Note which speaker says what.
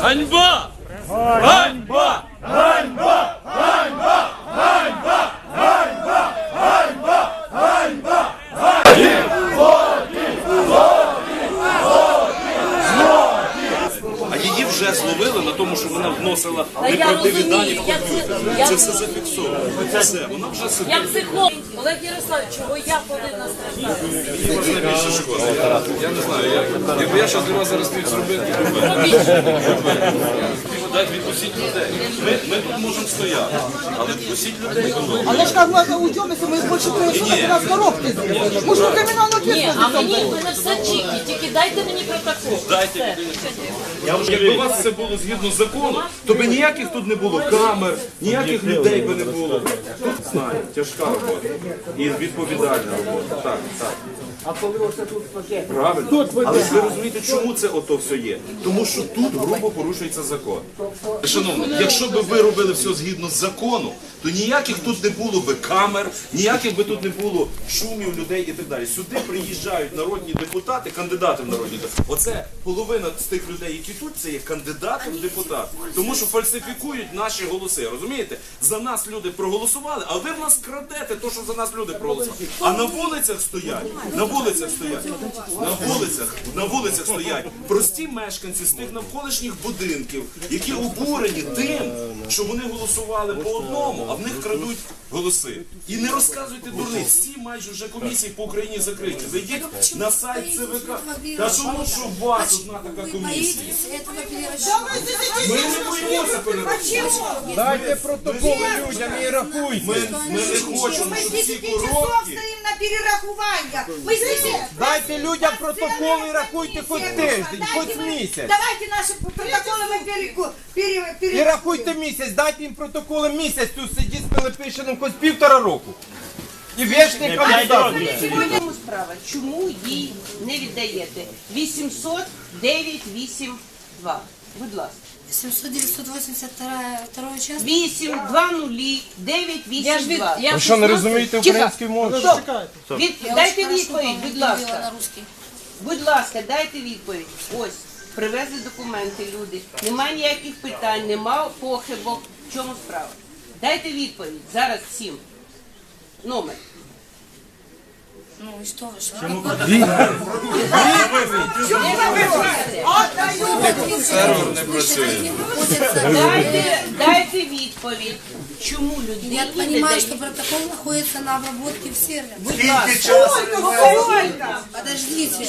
Speaker 1: Ганьба! Ганьба! Ганьба! Ганьба! Ганьба! Ганьба! А її вже зловили на тому, що вона вносила неправдиві дані в комп'ютер.
Speaker 2: це-
Speaker 1: Це
Speaker 2: це-
Speaker 1: все зафіксовано. Все, вона вже
Speaker 2: Я
Speaker 1: сидить.
Speaker 2: Олег Ярославович, чого я повинна страждати?
Speaker 1: Я, я не знаю, я, якби я щось для вас зараз міг зробити, Дайте відпустіть людей. Ми, ми тут можемо стояти, але відпустіть людей додому.
Speaker 3: Але ж как мы уйдем, если мы больше происходит, у нас коробки здесь. Мы же криминальную
Speaker 2: Ні,
Speaker 3: ответственность
Speaker 2: а
Speaker 3: несем.
Speaker 2: мені в мене все чіки, тільки дайте мені протокол.
Speaker 1: Дайте
Speaker 2: Все.
Speaker 1: Якби у вас це було згідно закону, то би ніяких тут не було камер, ніяких людей би не було. Тут знаю, тяжка робота і відповідальна робота. Так, так. Правильно. Але ж ви розумієте, чому це ото все є? Тому що тут грубо порушується закон. Шановні, якщо б ви робили все згідно з закону, то ніяких тут не було би камер, ніяких би тут не було шумів людей і так далі. Сюди приїжджають народні депутати, кандидати в народні депутати. Оце половина з тих людей, які тут, це є кандидати в депутати. Тому що фальсифікують наші голоси. Розумієте? За нас люди проголосували, а ви в нас крадете те, що за нас люди проголосували. А на вулицях стоять, на вулицях стоять, на вулицях, на вулицях стоять прості мешканці з тих навколишніх будинків, які обурені тим, що вони голосували по одному, а в них крадуть голоси. І не розказуйте дурниць. Всі майже вже комісії по Україні закриті. Зайдіть на сайт ЦВК. Та тому, що у вас одна така комісія. Ми не боїмося перерахунку.
Speaker 4: Дайте протоколи людям і рахуйте.
Speaker 1: Ми, ми не хочемо, щоб ці коробки
Speaker 5: стоим на перерахування. Мы здесь...
Speaker 4: Дайте людям протоколи і рахуйте хоч тиждень, хоч місяць.
Speaker 5: Давайте наши протоколы мы переку... пере...
Speaker 4: І
Speaker 5: пере...
Speaker 4: рахуйте місяць, дайте їм протоколи місяць, тут сидіть з Пилипишином хоч півтора року. І вічний кандидат.
Speaker 6: Чому справа? Чому їй не віддаєте? 800 982. Будь ласка.
Speaker 5: 700 982 второй час.
Speaker 6: 8 2 нулі 982.
Speaker 2: Я
Speaker 4: Ви що, не розумієте української мови?
Speaker 6: Від... Дайте відповідь, будь ласка. Будь ласка, дайте відповідь. Ось, привезли документи люди. Нема ніяких питань, нема похибок. В чому справа? Дайте відповідь зараз всім. Номер.
Speaker 5: Ну и что вы, что
Speaker 1: Сервер не працює.
Speaker 6: Дайте, дайте відповідь. Чому людині
Speaker 5: Я
Speaker 6: не
Speaker 5: понимаю, что
Speaker 6: дають?
Speaker 5: протокол находится на обработке в сервере.
Speaker 6: Будь ласка.
Speaker 5: Подождите.
Speaker 3: Четырех часов.
Speaker 5: Подождите,